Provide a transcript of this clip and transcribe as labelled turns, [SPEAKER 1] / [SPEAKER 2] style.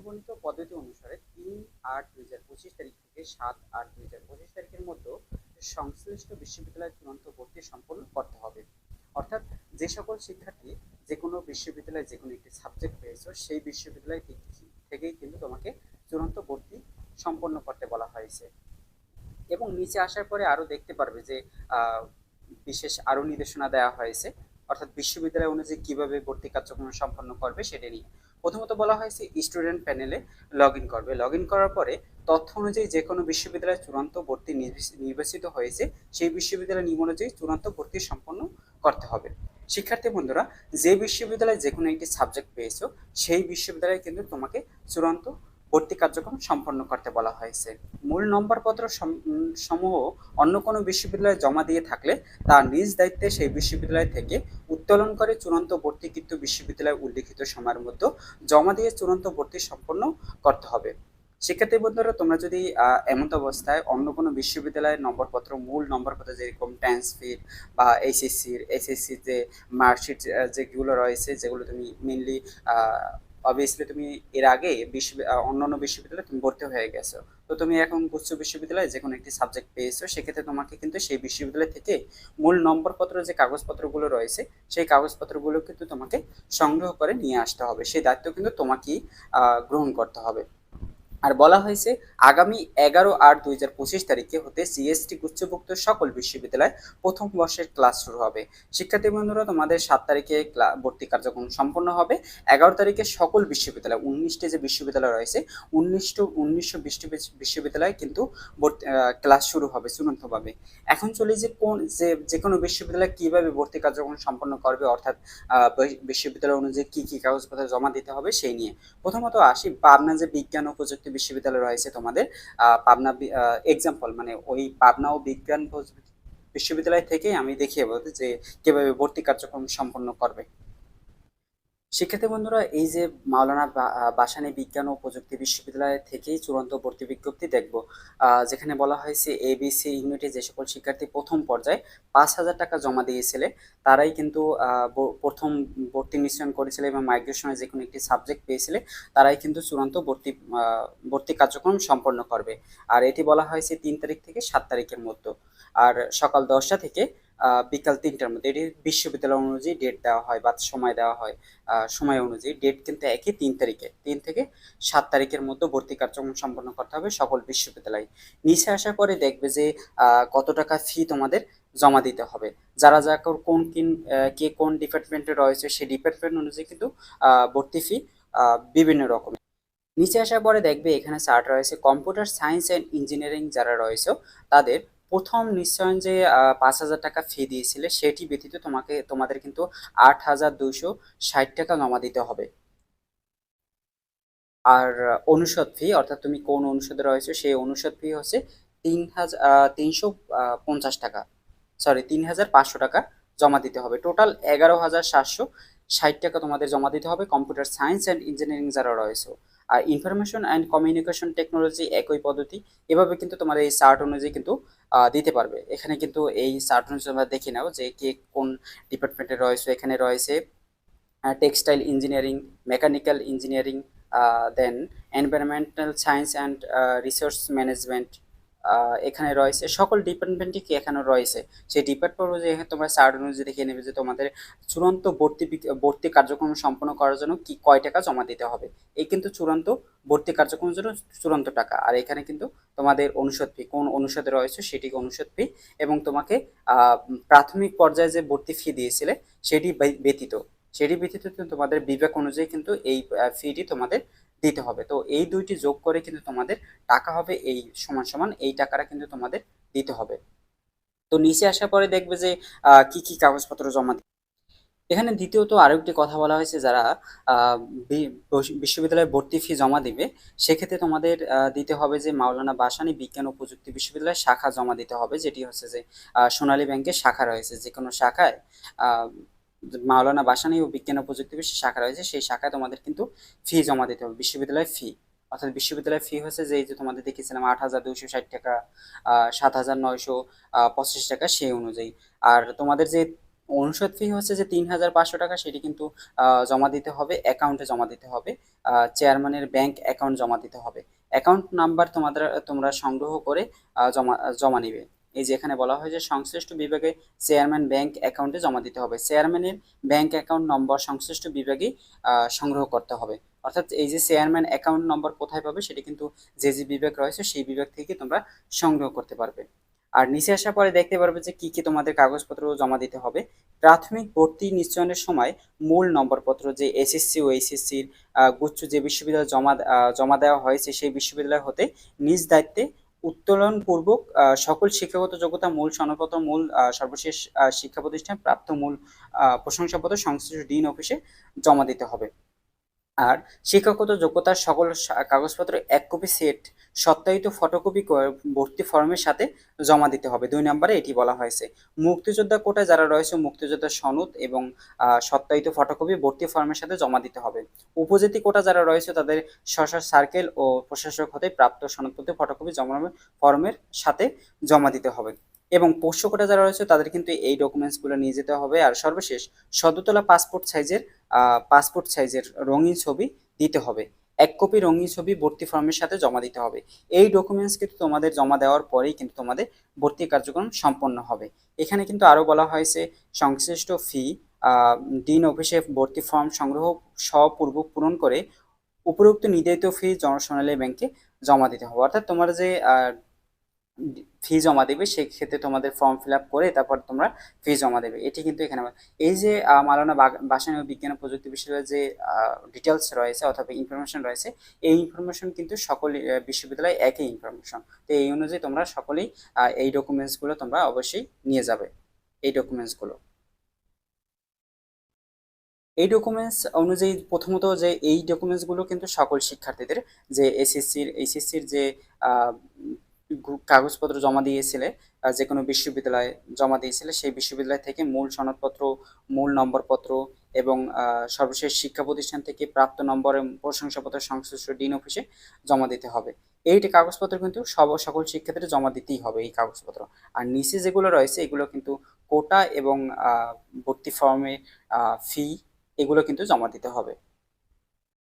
[SPEAKER 1] নিম্নবর্ণিত পদ্ধতি অনুসারে তিন আট দুই হাজার পঁচিশ তারিখ থেকে সাত আট দুই হাজার পঁচিশ তারিখের মধ্যে সংশ্লিষ্ট বিশ্ববিদ্যালয়ে চূড়ান্ত ভর্তি সম্পন্ন করতে হবে। অর্থাৎ যে সকল শিক্ষার্থী যে কোনো বিশ্ববিদ্যালয়ে যে কোনো একটি সাবজেক্ট পেয়েছ, সেই বিশ্ববিদ্যালয় থেকেই কিন্তু তোমাকে চূড়ান্ত ভর্তি সম্পন্ন করতে বলা হয়েছে। এবং নিচে আসার পরে আরও দেখতে পারবে যে বিশেষ আরও নির্দেশনা দেওয়া হয়েছে। অর্থাৎ বিশ্ববিদ্যালয় অনুযায়ী কীভাবে ভর্তি কার্যক্রম সম্পন্ন করবে সেটা নিয়ে। প্রথমত বলা হয়েছে স্টুডেন্ট প্যানেলে লগ করবে। লগ করার পরে তথ্য অনুযায়ী যে কোনো বিশ্ববিদ্যালয়ে চূড়ান্ত ভর্তি নির্বাচিত হয়েছে, সেই বিশ্ববিদ্যালয় নিয়ম অনুযায়ী চূড়ান্ত ভর্তি সম্পন্ন করতে হবে। শিক্ষার্থী বন্ধুরা, যে বিশ্ববিদ্যালয়ে যে কোনো একটি সাবজেক্ট পেয়েছ, সেই বিশ্ববিদ্যালয়ে কিন্তু তোমাকে চূড়ান্ত ভর্তি কার্যক্রম সম্পন্ন করতে বলা হয়েছে। মূল নম্বরপত্র সম- সমূহ অন্য কোনো বিশ্ববিদ্যালয়ে জমা দিয়ে থাকলে তার নিজ দায়িত্বে সেই বিশ্ববিদ্যালয় থেকে উত্তোলন করে চূড়ান্ত ভর্তিকৃত বিশ্ববিদ্যালয়ে উল্লিখিত সময়ের মধ্যে জমা দিয়ে চূড়ান্ত ভর্তি সম্পন্ন করতে হবে। শিক্ষার্থী বন্ধুরা, তোমরা যদি এমত অবস্থায় অন্য কোনো বিশ্ববিদ্যালয়ের নম্বরপত্র, মূল নম্বরপত্র যেরকম ট্রান্সফিট বা এইচএসসির এসএসসি যে মার্কশিট যেগুলো রয়েছে, যেগুলো তুমি মেনলি অবভিয়াসলি তুমি এর আগে বিশ্ব অন্য অন্যান্য বিশ্ববিদ্যালয়ে তুমি ভর্তি হয়ে গেছো। তো তুমি এখন উচ্চ বিশ্ববিদ্যালয়ে যে কোনো একটি সাবজেক্ট পেয়েছ, সেক্ষেত্রে তোমাকে কিন্তু সেই বিশ্ববিদ্যালয় থেকে মূল নম্বরপত্র যে কাগজপত্রগুলো রয়েছে, সেই কাগজপত্রগুলো কিন্তু তোমাকে সংগ্রহ করে নিয়ে আসতে হবে। সেই দায়িত্ব কিন্তু তোমাকেই গ্রহণ করতে হবে। আর বলা হয়েছে, আগামী এগারো আট দুই হাজার পঁচিশ তারিখে হতে সিএসটি গুচ্ছভুক্ত সকল বিশ্ববিদ্যালয় প্রথম বর্ষের ক্লাস শুরু হবে। শিক্ষার্থী বন্ধুরা, তোমাদের সাত তারিখে ভর্তি কার্যক্রম সম্পন্ন হবে। এগারো তারিখে সকল বিশ্ববিদ্যালয়, উনিশটি যে বিশ্ববিদ্যালয় রয়েছে উনিশশো বিশ- বিশ্ববিদ্যালয় কিন্তু ক্লাস শুরু হবে চূড়ান্তভাবে। এখন চলে যে কোন, যে যে কোনো বিশ্ববিদ্যালয় কীভাবে ভর্তি কার্যক্রম সম্পন্ন করবে, অর্থাৎ বিশ্ববিদ্যালয় অনুযায়ী কি কি কাগজপত্র জমা দিতে হবে সেই নিয়ে। প্রথমত আসি, পাবনা যে বিজ্ঞান ও প্রযুক্তি বিশ্ববিদ্যালয় রয়েছে তোমাদের পাবনা এক্সাম্পল মানে ওই পাবনা ও বিজ্ঞান বিশ্ববিদ্যালয় থেকেই আমি দেখিয়ে বলতে যে কীভাবে ভর্তি কার্যক্রম সম্পন্ন করবে। শিক্ষার্থী বন্ধুরা, এই যে মাওলানা বাসানী বিজ্ঞান ও প্রযুক্তি বিশ্ববিদ্যালয় থেকেই চূড়ান্ত ভর্তি বিজ্ঞপ্তি দেখব। যেখানে বলা হয়েছে এবিসি ইউনিটে যে সকল শিক্ষার্থী প্রথম পর্যায়ে পাঁচ হাজার টাকা জমা দিয়েছিলে, তারাই কিন্তু প্রথম ভর্তি মিশ্রণ করেছিল এবং মাইগ্রেশনে যে কোনো একটি সাবজেক্ট পেয়েছিলে, তারাই কিন্তু চূড়ান্ত ভর্তি ভর্তি কার্যক্রম সম্পন্ন করবে। আর এটি বলা হয়েছে তিন তারিখ থেকে সাত তারিখের মধ্যে। আর সকাল দশটা থেকে বিকাল তিনটার মধ্যে। এটি বিশ্ববিদ্যালয় অনুযায়ী ডেট দেওয়া হয় বা সময় দেওয়া হয়। সময় অনুযায়ী ডেট কিন্তু একই তিন তারিখে। তিন থেকে সাত তারিখের মধ্যে ভর্তি কার্যক্রম সম্পন্ন করতে হবে সকল বিশ্ববিদ্যালয়। নিচে আসার পরে দেখবে যে কত টাকা ফি তোমাদের জমা দিতে হবে। যারা যা কোন কিন কে কোন ডিপার্টমেন্টে রয়েছে সেই ডিপার্টমেন্ট অনুযায়ী কিন্তু ভর্তি ফি বিভিন্ন রকম নিচে আসার পরে দেখবে এখানে চার্ট রয়েছে। কম্পিউটার সায়েন্স অ্যান্ড ইঞ্জিনিয়ারিং যারা রয়েছে, তাদের প্রথম নিশ্চয়ন যে পাঁচ হাজার টাকা ফি দিয়েছিলে, সেটি ব্যতীত তোমাকে, তোমাদের কিন্তু আট হাজার দুইশো ষাট টাকা জমা দিতে হবে। আর, অনুষদ ফি অর্থাৎ তুমি কোন অনুষদে রয়েছে, সেই অনুষদ ফি হচ্ছে তিন হাজার তিনশো পঞ্চাশ টাকা। সরি তিন হাজার পাঁচশো টাকা জমা দিতে হবে। টোটাল এগারো হাজার সাতশো ষাট টাকা তোমাদের জমা দিতে হবে। কম্পিউটার সায়েন্স অ্যান্ড ইঞ্জিনিয়ারিং যারা রয়েছে আর ইনফরমেশন অ্যান্ড কমিউনিকেশন টেকনোলজি একই পদ্ধতি। এভাবে কিন্তু তোমার এই চার্ট অনুযায়ী কিন্তু দিতে পারবে। এখানে কিন্তু এই চার্ট অনুযায়ী আমরা দেখে নাও যে কে কোন ডিপার্টমেন্টে রয়েছে। এখানে রয়েছে textile engineering mechanical engineering then environmental science and resource management এখানে রয়েছে। সকল ডিপার্টমেন্টই কি এখানে রয়েছে? সেই ডিপার্টমেন্ট অনুযায়ী তোমরা চার্ট অনুযায়ী দেখে নেবে যে তোমাদের চূড়ান্ত ভর্তি ভর্তি কার্যক্রম সম্পন্ন করার জন্য কি কয় টাকা জমা দিতে হবে। এই কিন্তু চূড়ান্ত ভর্তি কার্যক্রমের জন্য চূড়ান্ত টাকা। আর এখানে কিন্তু তোমাদের অনুষদ ফি কোন অনুষদে রয়েছে সেটি অনুষদ ফি এবং তোমাকে প্রাথমিক পর্যায়ে যে ভর্তি ফি দিয়েছিলে সেটি ব্যতীত। সেটি ব্যতীত তোমাদের বিবেক অনুযায়ী কিন্তু এই ফিটি তোমাদের দিতে হবে। তো এই দুইটি যোগ করে কিন্তু তোমাদের টাকা হবে এই সমান সমান, এই টাকাটা কিন্তু তোমাদের দিতে হবে। তো নিচে আসার পরে দেখবে যে কি কি কাগজপত্র জমা এখানে দ্বিতীয়ত আরও একটি কথা বলা হয়েছে, যারা বিশ্ববিদ্যালয়ে ভর্তি ফি জমা দিবে, সেক্ষেত্রে তোমাদের দিতে হবে যে মাওলানা বাসানি বিজ্ঞান ও প্রযুক্তি বিশ্ববিদ্যালয়ের শাখা জমা দিতে হবে, যেটি হচ্ছে যে সোনালী ব্যাংকের শাখা রয়েছে। যে কোনো শাখায় মাওলানা বাসানী ও বিজ্ঞান ও প্রযুক্তি শাখা রয়েছে, সেই শাখায় তোমাদের কিন্তু ফি জমা দিতে হবে, বিশ্ববিদ্যালয়ের ফি অর্থাৎ বিশ্ববিদ্যালয়ের ফি হচ্ছে যে যে তোমাদের দেখেছিলাম আট হাজার দুইশো ষাট টাকা সাত হাজার নয়শো পঁচিশ টাকা সেই অনুযায়ী। আর তোমাদের যে অনুষদ ফি হচ্ছে যে তিন হাজার পাঁচশো টাকা, সেটি কিন্তু জমা দিতে হবে অ্যাকাউন্টে জমা দিতে হবে চেয়ারম্যানের ব্যাংক অ্যাকাউন্ট জমা দিতে হবে। অ্যাকাউন্ট নাম্বার তোমাদের, তোমরা সংগ্রহ করে জমা জমা নিবে। এই যে এখানে বলা হয় যে সংশ্লিষ্ট বিভাগে চেয়ারম্যান ব্যাংক অ্যাকাউন্টে জমা দিতে হবে। চেয়ারম্যানের ব্যাংক অ্যাকাউন্ট নম্বর সংশ্লিষ্ট বিভাগে সংগ্রহ করতে হবে। অর্থাৎ এই যে চেয়ারম্যান অ্যাকাউন্ট নম্বর কোথায় পাবে সেটি কিন্তু যে যে বিভাগ রয়েছে সেই বিভাগ থেকে তোমরা সংগ্রহ করতে পারবে। আর নিচে আসার পরে দেখতে পারবে যে কি কি তোমাদের কাগজপত্র জমা দিতে হবে। প্রাথমিক ভর্তি নিশ্চয়নের সময় মূল নম্বরপত্র যে এসএসসি ও এইচএসসির গুচ্ছ যে বিশ্ববিদ্যালয় জমা জমা দেওয়া হয়েছে সেই বিশ্ববিদ্যালয় হতে নিজ দায়িত্বে উত্তোলন পূর্বক সকল শিক্ষাগত যোগ্যতা মূল সনদপত্র, মূল সর্বশেষ শিক্ষা প্রতিষ্ঠান প্রাপ্ত মূল প্রশংসাপত্র সংশ্লিষ্ট ডিন অফিসে জমা দিতে হবে। আর শিক্ষাগত যোগ্যতার সকল কাগজপত্র এক কপি সেট সত্যায়িত ফটোকপি ভর্তি ফর্মের সাথে জমা দিতে হবে। দুই নম্বরে এটি বলা হয়েছে, মুক্তিযোদ্ধা কোটায় যারা রয়েছে, মুক্তিযোদ্ধা সনদ এবং সত্যায়িত ফটোকপি ভর্তি ফর্মের সাথে জমা দিতে হবে। উপজাতি কোটা যারা রয়েছে, তাদের স্ব সার্কেল ও প্রশাসক হতে প্রাপ্ত সনদপত্র ফটোকপি জমা ফর্মের সাথে জমা দিতে হবে। এবং পোষ্য কোটা যারা রয়েছে, তাদের কিন্তু এই ডকুমেন্টসগুলো নিয়ে যেতে হবে। আর সর্বশেষ, সদতলা পাসপোর্ট সাইজের পাসপোর্ট সাইজের রঙিন ছবি দিতে হবে। এক কপি রঙিন ছবি ভর্তি ফর্মের সাথে জমা দিতে হবে। এই ডকুমেন্টস কিন্তু তোমাদের জমা দেওয়ার পরেই কিন্তু তোমাদের ভর্তি কার্যক্রম সম্পন্ন হবে। এখানে কিন্তু আরও বলা হয়েছে, সংশ্লিষ্ট ফি ডিন অফিসে ভর্তি ফর্ম সংগ্রহ সপূর্বক পূরণ করে উপরোক্ত নির্ধারিত ফি জনসোনালী ব্যাংকে জমা দিতে হবে। অর্থাৎ তোমরা যে ফি জমা দেবে সেক্ষেত্রে তোমাদের ফর্ম ফিল আপ করে তারপর তোমরা ফি জমা দেবে। এটি কিন্তু এখানে এই যে মালানা বাসায়ন ও বিজ্ঞান ও প্রযুক্তি বিশ্ববিদ্যালয়ের যে ডিটেলস রয়েছে অথবা ইনফরমেশন রয়েছে, এই ইনফরমেশন কিন্তু সকল বিশ্ববিদ্যালয়ে একই ইনফরমেশন তো এই অনুযায়ী তোমরা সকলেই এই ডকুমেন্টসগুলো তোমরা অবশ্যই নিয়ে যাবে, এই ডকুমেন্টসগুলো এই ডকুমেন্টস অনুযায়ী প্রথমত যে, এই ডকুমেন্টসগুলো কিন্তু সকল শিক্ষার্থীদের যে এসএসসির এইচএসসির যে কাগজপত্র জমা দিয়েছিলে যে কোনো বিশ্ববিদ্যালয়ে জমা দিয়েছিলে, সেই বিশ্ববিদ্যালয় থেকে মূল সনদপত্র, মূল নম্বরপত্র এবং সর্বশেষ শিক্ষা প্রতিষ্ঠান থেকে প্রাপ্ত নম্বর এবং প্রশংসাপত্র সংশ্লিষ্ট ডিন অফিসে জমা দিতে হবে। এইটা কাগজপত্র কিন্তু সব সকল শিক্ষার্থীদের জমা দিতেই হবে এই কাগজপত্র। আর নিচে যেগুলো রয়েছে, এগুলো কিন্তু কোটা এবং ভর্তি ফর্মে ফি এগুলো কিন্তু জমা দিতে হবে।